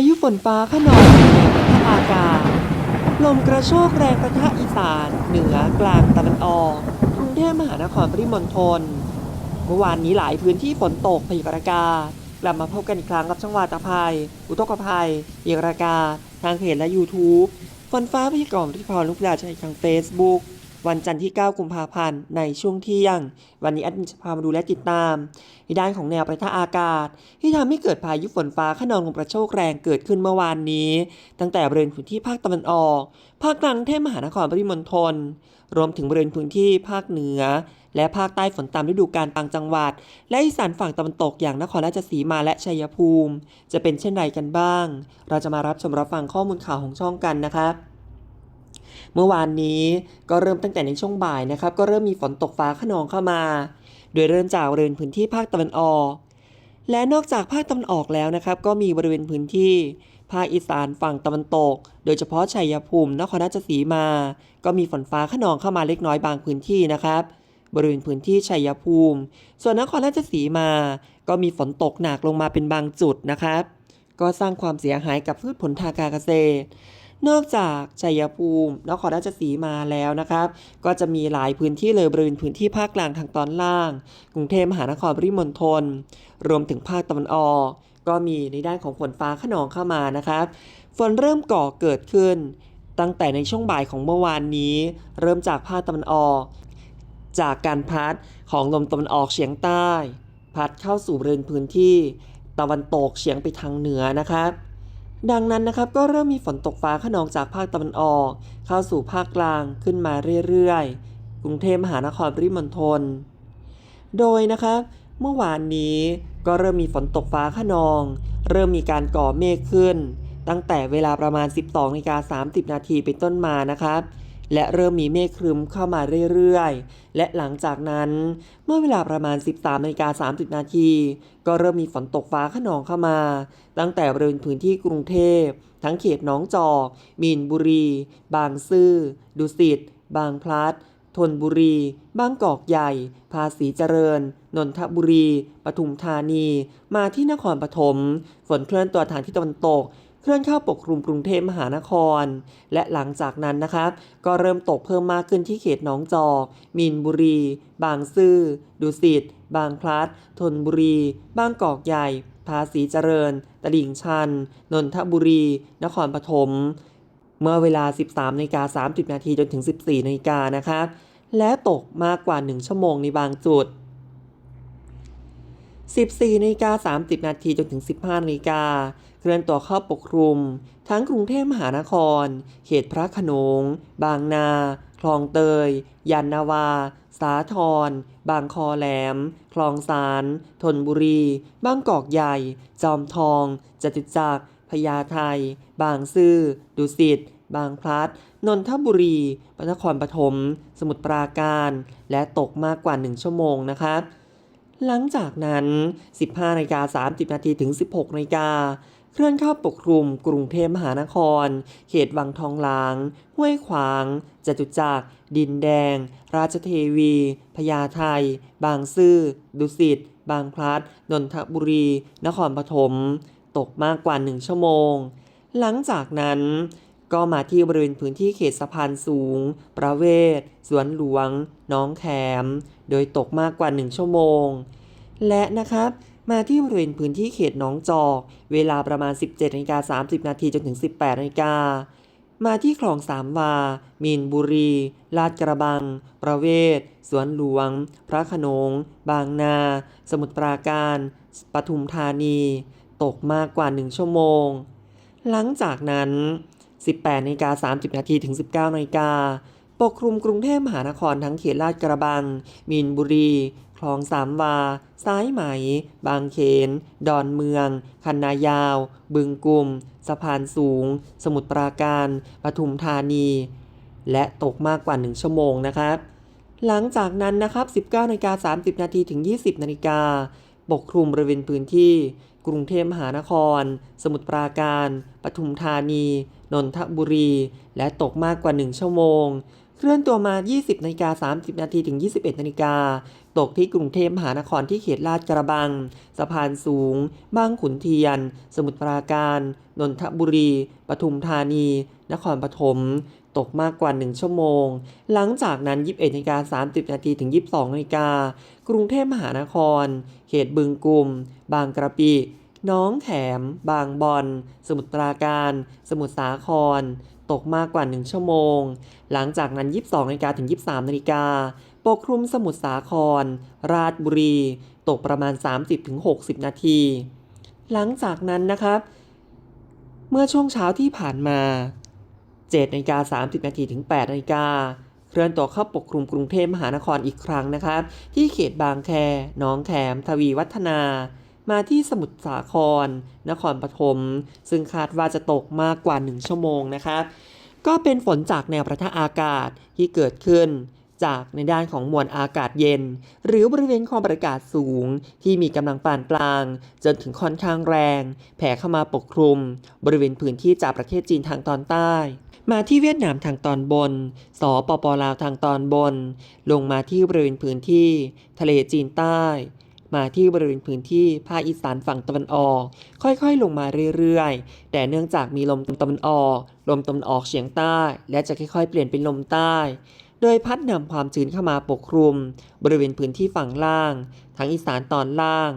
ายุฝนฟ้าขนองแนทอากาศ ลมกระโชกแรงประทะอีสาน เหนือกลางตะวันออกกรุงเทพมหานครปริมณฑลเมื่อวานนี้หลายพื้นที่ฝนตกพยากรณ์อากาศกลับมาพบกันอีกครั้งกับช่องวาตาภัย อุทกภัยพยากรากาศทางเพจและ YouTube ฝนฟ้าพยากรณ์ที่พรลูกดาชัยทาง Facebook วันจันทร์ที่ 9 กุมภาพันธ์ ในช่วงเที่ยง วันนี้แอดมินจะพามาดูและติดตาม ในด้านของแนวประทะอากาศ ที่ทำให้เกิดพายุฝนฟ้าขนองลมกระโชกแรงเกิดขึ้นเมื่อวานนี้ ตั้งแต่บริเวณพื้นที่ภาคตะวันออก ภาคกลางเทพมหานครปริมณฑลรวมถึงบริเวณพื้นที่ภาคเหนือ และภาคใต้ฝนตามฤดูกาลบางจังหวัด และอีสานฝั่งตะวันตกอย่างนครราชสีมาและชัยภูมิ จะเป็นเช่นไรกันบ้าง เราจะมารับชมรับฟังข้อมูลข่าวของช่องกันนะครับ เมื่อวานนี้ก็เริ่มตั้งแต่ในช่วงบ่ายนะครับ ก็เริ่มมีฝนตกฟ้าขนองเข้ามา โดยเริ่มจากบริเวณพื้นที่ภาคตะวันออก และนอกจากภาคตะวันออกแล้วนะครับ ก็มีบริเวณพื้นที่ภาคอีสานฝั่งตะวันตก โดยเฉพาะชัยภูมินครราชสีมา ก็มีฝนฟ้าขนองเข้ามาเล็กน้อยบางพื้นที่นะครับ บริเวณพื้นที่ชัยภูมิ ส่วนนครราชสีมา ก็มีฝนตกหนักลงมาเป็นบางจุดนะครับ ก็สร้างความเสียหายกับพืชผลทางการเกษตร นอกจากชัยภูมินครราชสีมาแล้วนะครับ ก็จะมีหลายพื้นที่เลยบริเวณพื้นที่ภาคกลางทางตอนล่าง กรุงเทพมหานครปริมณฑลรวมถึงภาคตะวันออกก็มีในด้านของฝนฟ้าขนองเข้ามานะครับ ฝนเริ่มก่อเกิดขึ้น ตั้งแต่ในช่วงบ่ายของเมื่อวานนี้ เริ่มจากภาคตะวันออก จากการพัดของลมตะวันออกเฉียงใต้ พัดเข้าสู่บริเวณพื้นที่ ตะวันตกเฉียงไปทางเหนือนะครับ ดังนั้นนะครับก็เริ่มมีฝนตกฟ้าขนองจากภาคตะวันออก เข้าสู่ภาคกลางขึ้นมาเรื่อยๆ กรุงเทพมหานครปริมณฑล โดยนะครับเมื่อวานนี้ก็เริ่มมีฝนตกฟ้าขนอง เริ่มมีการก่อเมฆขึ้น ตั้งแต่เวลาประมาณ 12นาฬิกา30 นาทีเป็นต้นมานะครับ และเริ่มมีเมฆครึ้มเข้ามาเรื่อยๆ และหลังจากนั้นเมื่อเวลาประมาณ 13นาฬิกา30 นาที ก็เริ่มมีฝนตกฟ้าขนองเข้ามา ตั้งแต่บริเวณพื้นที่กรุงเทพ ทั้งเขตหนองจอก มีนบุรี บางซื่อ ดุสิต บางพลัดธนบุรี บางกอกใหญ่ ภาษีเจริญ นนทบุรี ปทุมธานี มาที่นครปฐม ฝนเคลื่อนตัวทางที่ตะวันตก ลื่อนเข้าปกคลุมกรุงเทพมหานคร และหลังจากนั้นนะครับก็เริ่มตกเพิ่มมากขึ้นที่เขตหนองจอก มีนบุรี บางซื่อ ดุสิต บางพลัดธนบุรี บางกอกใหญ่ ภาษีเจริญ ตลิ่งชัน นนทบุรี นครปฐม เมื่อเวลา 13นาฬิกา30 นาทีจนถึง 14นาฬิกานะครับ และตกมากกว่า 1 ชั่วโมงในบางจุด14นาฬิกา30 นาทีจนถึง 15นาฬิกา ลื่อนตัวเข้าปกคลุม ทั้งกรุงเทพมหานคร เขตพระขนง บางนา คลองเตย ยานนาวา สาทรบางคอแหลม คลองสารธนบุรี บางกอกใหญ่ จอมทอง จตุจักรพญาไทบางซื่อ ดุสิต บางพลัด นนทบุรี พระนครปฐม สมุทรปราการ และตกมากกว่า 1 ชั่วโมงนะครับหลังจากนั้น 15นาฬิกา30นาทีถึง 16นาฬิกา เคลื่อนเข้าปกคลุมกรุงเทพมหานคร เขตวังทองหลาง ห้วยขวาง จตุจักร ดินแดง ราชเทวี พญาไท บางซื่อ ดุสิต บางพลัด นนทบุรี นครปฐม ตกมากกว่า1ชั่วโมง หลังจากนั้นก็มาที่บริเวณพื้นที่เขตสะพานสูง ประเวศ สวนหลวง น้องแขม โดยตกมากกว่า 1 ชั่วโมง และนะครับ มาที่บริเวณพื้นที่เขตหนองจอก เวลาประมาณ 17นาฬิกา30 นาทีจนถึง 18นาฬิกามาที่คลองสามวา มีนบุรี ลาดกระบัง ประเวศ สวนหลวง พระขนง บางนา สมุทรปราการ ปทุมธานี ตกมากกว่า 1 ชั่วโมง หลังจากนั้น 18นาฬิกา30 นาทีถึง 19นาฬิกา ปกคลุมกรุงเทพมหานครทั้งเขตลาดกระบัง มีนบุรี คลองสามวา ซ้ายไหม บางเขน ดอนเมือง คันนายาว บึงกุมสะพานสูง สมุทรปราการ ปทุมธานี และตกมากกว่า 1 ชั่วโมงนะครับ หลังจากนั้นนะครับ 19นาฬิกา30 นาทีถึง 20นาฬิกาปกคลุมบริเวณพื้นที่ กรุงเทพมหานคร สมุทรปราการ ปทุมธานี นนทบุรี และตกมากกว่า 1 ชั่วโมง เคลื่อนตัวมา 20นาฬิกา30 นาทีถึง 21นาฬิกา ตกที่กรุงเทพมหานครที่เขตลาดกระบัง สะพานสูง บางขุนเทียน สมุทรปราการ นนทบุรี ปทุมธานี นครปฐม ตกมากกว่า 1 ชั่วโมง หลังจากนั้น 21นาฬิกา30 นาทีถึง 22นาฬิกา กรุงเทพมหานคร เขตบึงกุมบางกระปิน้องแขม บางบอน สมุทรปราการ สมุทรสาคร ตกมากกว่า 1 ชั่วโมง หลังจากนั้น 22นาฬิกาถึง 23นาฬิกาปกคลุมสมุทรสาคร ราชบุรี ตกประมาณ 30-60 นาที หลังจากนั้นนะครับ เมื่อช่วงเช้าที่ผ่านมา7นาฬิกา30นาทีถึง8นาฬิกาเคลื่อนตัวเข้าปกคลุมกรุงเทพมหานครอีกครั้งนะครับ ที่เขตบางแคหนองแขม ทวีวัฒนา มาที่สมุทรสาคร นครปฐมซึ่งคาดว่าจะตกมากกว่า 1 ชั่วโมงนะครับก็เป็นฝนจากแนวประทะอากาศที่เกิดขึ้นจากในด้านของมวลอากาศเย็น หรือบริเวณความกดอากาศสูง ที่มีกำลังปานกลาง จนถึงค่อนข้างแรง แผ่เข้ามาปกคลุม บริเวณพื้นที่จากประเทศจีนทางตอนใต้ มาที่เวียดนามทางตอนบน สปปลาวทางตอนบน ลงมาที่บริเวณพื้นที่ ทะเลจีนใต้ มาที่บริเวณพื้นที่ภาคอีสานฝั่งตะวันออก ค่อยๆ ลงมาเรื่อยๆ แต่เนื่องจากมีลมตะวันออก ลมตะวันออกเฉียงใต้ และจะค่อยๆ เปลี่ยนเป็นลมใต้ โดยพัดนำความชื้นเข้ามาปกคลุม บริเวณพื้นที่ฝั่งล่าง ทั้งอีสานตอนล่าง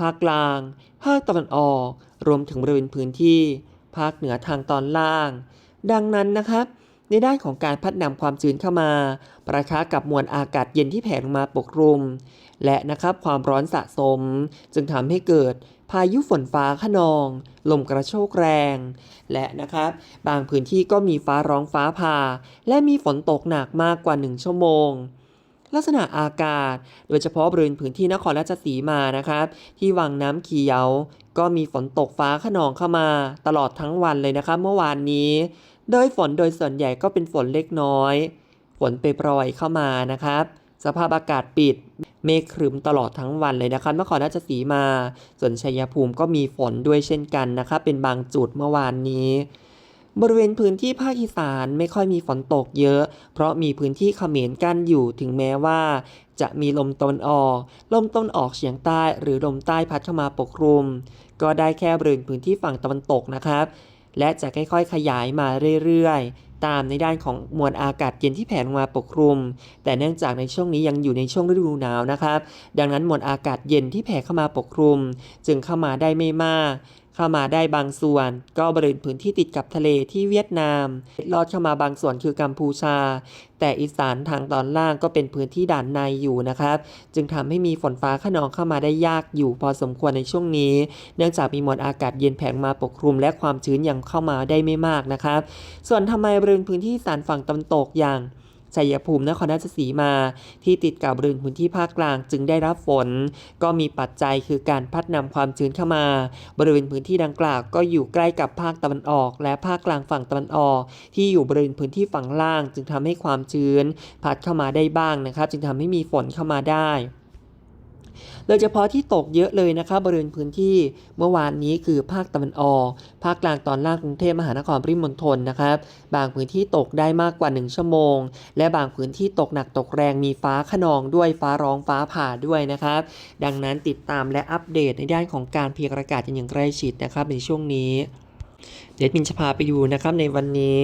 ภาคกลาง ภาคตะวันออก รวมถึงบริเวณพื้นที่ ภาคเหนือทางตอนล่าง ดังนั้นนะครับ ในด้านของการพัดนำความชื้นเข้ามาประทะกับมวลอากาศเย็นที่แผ่ลงมาปกคลุม และนะครับความร้อนสะสม จึงทำให้เกิดพายุฝนฟ้าขนอง ลมกระโชกแรง และนะครับ บางพื้นที่ก็มีฟ้าร้องฟ้าผ่า และมีฝนตกหนักมากกว่า 1 ชั่วโมง ลักษณะอากาศ โดยเฉพาะบริเวณพื้นที่นครราชสีมานะครับ ที่วังน้ำเขียว ก็มีฝนตกฟ้าขนองเข้ามา ตลอดทั้งวันเลยนะครับเมื่อวานนี้ โดยฝนโดยส่วนใหญ่ก็เป็นฝนเล็กน้อย ฝนไปโปรยเข้ามานะครับ สภาพอากาศปิด เมฆครึ้มตลอดทั้งวันเลยนะครับนครราชสีมา ส่วนชัยภูมิก็มีฝนด้วยเช่นกันนะครับ เป็นบางจุดเมื่อวานนี้บริเวณพื้นที่ภาคอีสานไม่ค่อยมีฝนตกเยอะ เพราะมีพื้นที่เขมรกั้นอยู่ถึงแม้ว่า จะมีลมตะวันออก ลมตะวันออกเฉียงใต้ หรือลมใต้พัดเข้ามาปกคลุม ก็ได้แค่บริเวณพื้นที่ฝั่งตะวันตกนะครับ และจะค่อยๆ ขยายมาเรื่อยๆ ตามในด้านของมวลอากาศเย็นที่แผ่ลงมาปกคลุม แต่เนื่องจากในช่วงนี้ยังอยู่ในช่วงฤดูหนาวนะครับ ดังนั้นมวลอากาศเย็นที่แผ่เข้ามาปกคลุม จึงเข้ามาได้ไม่มาก เข้ามาได้บางส่วน ก็บริเวณพื้นที่ติดกับทะเลที่เวียดนามลอดเข้ามาบางส่วนคือกัมพูชา แต่อีสานทางตอนล่างก็เป็นพื้นที่ด่านในอยู่นะครับ จึงทำให้มีฝนฟ้าขนองเข้ามาได้ยากอยู่พอสมควรในช่วงนี้ เนื่องจากมีมวลอากาศเย็นแผงมาปกคลุม และความชื้นยังเข้ามาได้ไม่มากนะครับ ส่วนทำไมบริเวณพื้นที่สานฝั่งตะวันตกอย่าง ชัยภูมินครราชสีมา ที่ติดกับบริเวณพื้นที่ภาคกลางจึงได้รับฝน ก็มีปัจจัยคือการพัดนำความชื้นเข้ามา บริเวณพื้นที่ดังกล่าวก็อยู่ใกล้กับภาคตะวันออก และภาคกลางฝั่งตะวันออก ที่อยู่บริเวณพื้นที่ฝั่งล่าง จึงทำให้ความชื้น พัดเข้ามาได้บ้างนะครับจึงทำให้มีฝนเข้ามาได้ โดยเฉพาะที่ตกเยอะเลยนะครับบริเวณพื้นที่เมื่อวานนี้คือภาคตะวันออก ภาคกลางตอนล่างกรุงเทพมหานครปริมณฑลนะครับบางพื้นที่ตกได้มากกว่า 1 ชั่วโมง และบางพื้นที่ตกหนักตกแรงมีฟ้าขนองด้วยฟ้าร้องฟ้าผ่าด้วยนะครับ ดังนั้นติดตามและอัปเดตในด้านของการพยากรณ์อากาศกันอย่างใกล้ชิดนะครับในช่วงนี้ เดี๋ยวมินจะพาไปดูนะครับในวันนี้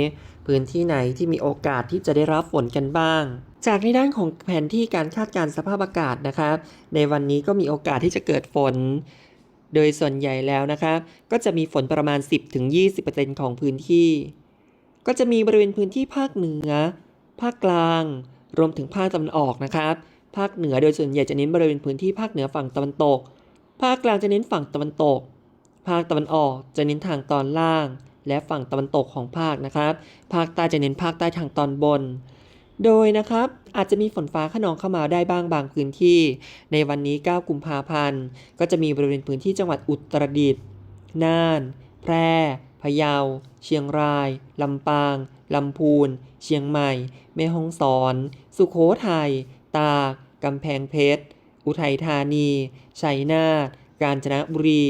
พื้นที่ไหนที่มีโอกาสที่จะได้รับฝนกันบ้าง จากในด้านของแผนที่การคาดการณ์สภาพอากาศนะครับในวันนี้ก็มีโอกาสที่จะเกิดฝน โดยส่วนใหญ่แล้วนะครับก็จะมีฝนประมาณ 10-20%ของพื้นที่ ก็จะมีบริเวณพื้นที่ภาคเหนือ ภาคกลาง รวมถึงภาคตะวันออกนะครับภาคเหนือโดยส่วนใหญ่จะเน้นบริเวณพื้นที่ภาคเหนือฝั่งตะวันตก ภาคกลางจะเน้นฝั่งตะวันตก ภาคตะวันออกจะเน้นทางตอนล่าง และฝั่งตะวันตกของภาคนะครับ ภาคใต้จะเน้นภาคใต้ทางตอนบน โดยนะครับอาจจะมีฝนฟ้าขนองเข้ามาได้บ้างบางพื้นที่ ในวันนี้ 9 กุมภาพันธ์ ก็จะมีบริเวณพื้นที่จังหวัดอุตรดิตถ์ น่าน แพร่ พะเยา เชียงราย ลำปาง ลำพูน เชียงใหม่ แม่ฮ่องสอน สุโขทัย ตากกำแพงเพชร อุทัยธานี ชัยนาท กาญจนบุรี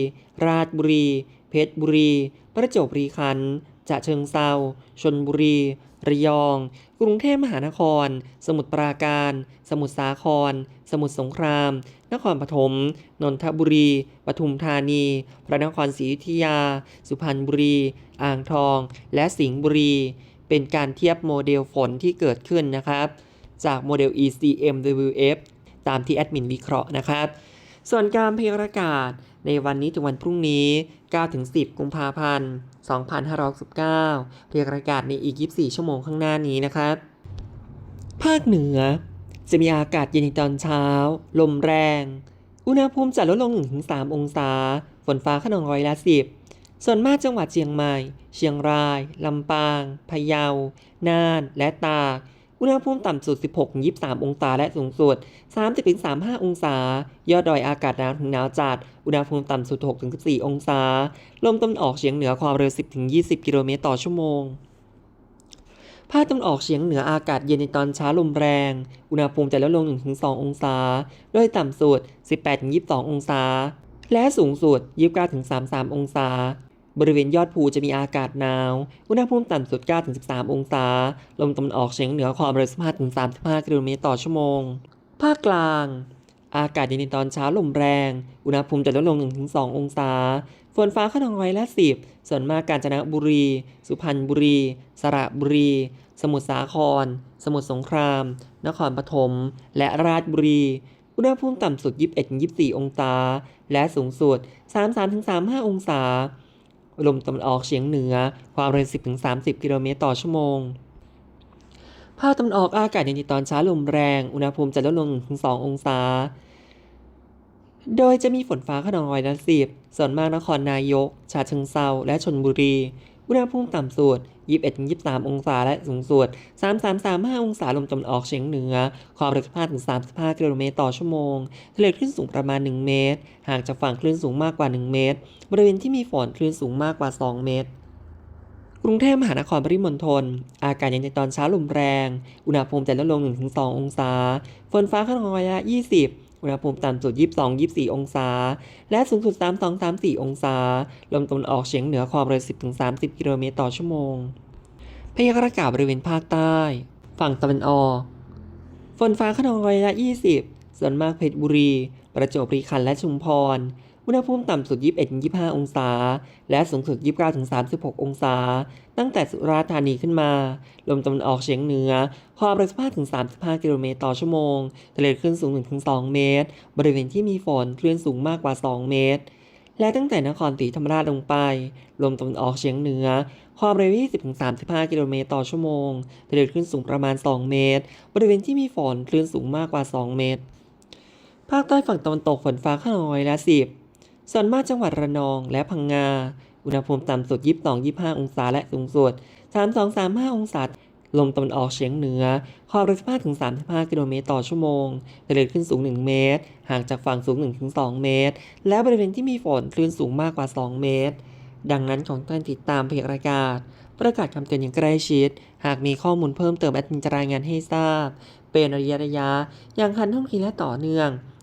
ราชบุรี เพชรบุรี ประจวบคีรีขันธ์จะเชิงเซาชนบุรี ระยอง กรุงเทพมหานคร สมุทรปราการ สมุทรสาคร สมุทรสงคราม นครปฐม นนทบุรี ปทุมธานี พระนครศรีอยุธยา สุพรรณบุรี อ่างทอง และสิงห์บุรี เป็นการเทียบโมเดลฝนที่เกิดขึ้นนะครับ จากโมเดล ECMWF ตามที่แอดมินวิเคราะห์นะครับ ส่วนการพยากรณ์อากาศในวันนี้ถึงวันพรุ่งนี้ 9-10 กุมภาพันธ์ 2569เรียกรณ์อากาศในอีก 24 ชั่วโมงข้างหน้านี้นะครับ ภาคเหนือ จะมีอากาศเย็นในตอนเช้า ลมแรง อุณหภูมิจะลดลง 1-3 องศา ฝนฟ้าขนองร้อยละ10ส่วนมากจังหวัดเชียงใหม่ เชียงราย ลำปาง พะเยา น่าน และตาก อุณหภูมิต่ำสุด 16-23 องศาและสูงสุด 30-35 องศา ยอดดอยอากาศหนาวถึงหนาวจัด อุณหภูมิต่ำสุด 6-14 องศา ลมตะวันออกเฉียงเหนือความเร็ว 10-20 กิโลเมตรต่อชั่วโมงภาคตะวันออกเฉียงเหนืออากาศเย็นในตอนเช้าลมแรง อุณหภูมิจะลดลง 1-2 องศา โดยต่ำสุด 18-22 องศา และสูงสุด 29-33 องศา บริเวณยอดภูจะมีอากาศหนาว อุณหภูมิต่ำสุด 9-13 องศา ลมตะวันออกเฉียงเหนือความเร็ว15-35 กิโลเมตรต่อชั่วโมง ภาคกลาง อากาศเย็นในตอนเช้าลมแรง อุณหภูมิจะลดลง 1-2 องศา ฝนฟ้าขนองร้อยละ10 ส่วนมากกาญจนบุรี สุพรรณบุรี สระบุรี สมุทรสาคร สมุทรสงคราม นครปฐม และราชบุรี อุณหภูมิต่ำสุด 21-24 องศา และสูงสุด 33-35 องศา ลมตะวันออกเฉียงเหนือ ความเร็ว 10-30 กิโลเมตรต่อชั่วโมง ภาคตะวันออกอากาศเย็นในตอนเช้าลมแรง อุณหภูมิจะลดลง 1-2 องศา โดยจะมีฝนฟ้าขนองร้อยละสิบส่วนมากนครนายก ชาเชิงเซาและชนบุรี อุณหภูมิต่ำสุด 21-23 องศาและสูงสุด 33-35 องศาลมตะวันออกเฉียงเหนือ ความเร็ว15-35 กิโลเมตรต่อชั่วโมง ทะเลคลื่นสูงประมาณ 1 เมตร ห่างจากฝั่งคลื่นสูงมากกว่า 1 เมตร บริเวณที่มีฝนคลื่นสูงมากกว่า 2 เมตร กรุงเทพมหานครปริมณฑล อากาศเย็นในตอนเช้าลมแรง อุณหภูมิจะลดลง 1-2 องศา ฝนฟ้าขนองร้อยละ 20 อุณหภูมิต่ำสุด 22-24 องศา และสูงสุด 32-34 องศา ลมตะวันออกเฉียงเหนือความเร็ว 10-30 กิโลเมตรต่อชั่วโมง พยากรณ์อากาศบริเวณภาคใต้ ฝั่งตะวันออก ฝนฟ้าขนองร้อยละ 20 ส่วนมากเพชรบุรี ประจวบคีรีขันธ์และชุมพร อุณหภูมิต่ำสุด 21-25 องศา และสูงสุด 29-36 องศา ตั้งแต่สุราษฎร์ธานีขึ้นมา ลมตะวันออกเฉียงเหนือ ความเร็ว15-35 กิโลเมตรต่อชั่วโมง ทะเลคลื่นสูง 1-2 เมตร บริเวณที่มีฝนคลื่นสูงมากกว่า 2 เมตร และตั้งแต่นครศรีธรรมราชลงไป ลมตะวันออกเฉียงเหนือ ความเร็ว 20-35 กิโลเมตรต่อชั่วโมง ทะเลคลื่นสูงประมาณ 2 เมตร บริเวณที่มีฝนคลื่นสูงมากกว่า 2 เมตร ภาคใต้ฝั่งตะวันตกฝนฟ้าขนองร้อยละ10 ส่วนมากจังหวัดระนองและพังงา อุณหภูมิต่ำสุด 22-25 องศาและสูงสุด 32-35 องศา ลมตะวันออกเฉียงเหนือ ความเร็ว15-35 กิโลเมตรต่อชั่วโมงทะเลคลื่นสูง 1 เมตร ห่างจากฝั่งสูง 1-2 เมตร และบริเวณที่มีฝนคลื่นสูงมากกว่า 2 เมตร ดังนั้นของท่านติดตามพยากรณ์อากาศประกาศคำเตือนอย่างใกล้ชิด หากมีข้อมูลเพิ่มเติมแอดมินจะรายงานให้ทราบ เป็นระยะระยะอย่างทันท่วงทีและต่อเนื่อง